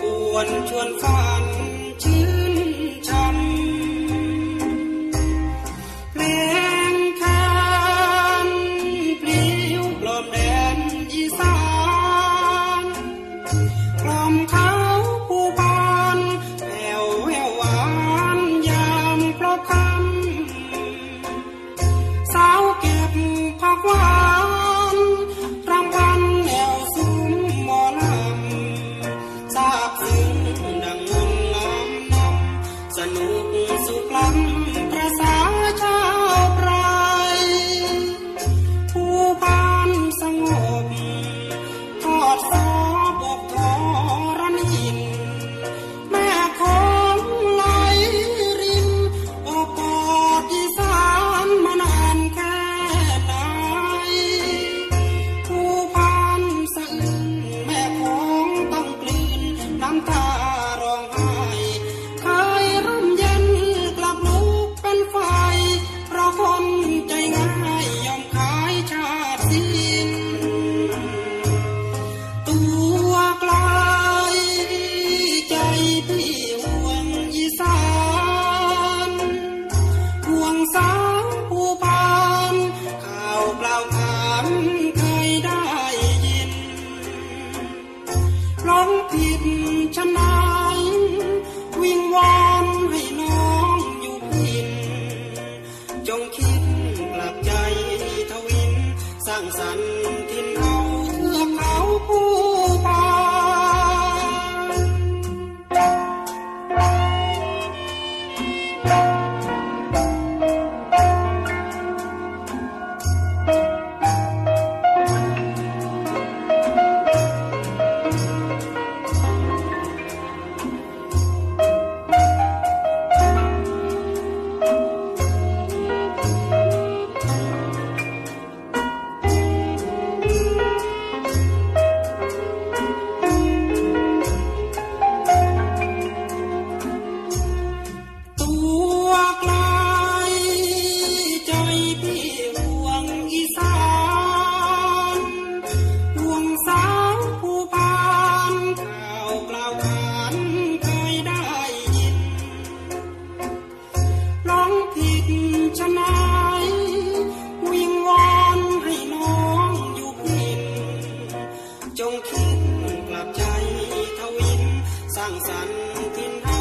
กวนชวนฝัน พล้ำประสา งเคยได้ยินร้องผิดชนายวิงวอนให้น้องอยู่พิน จงคิดกลับใจทวินสร้างสรรค์ ชนายวิงวอนให้น้องอยู่กิน จงคิดกลับใจทวิน สร้างสรรค์ทิน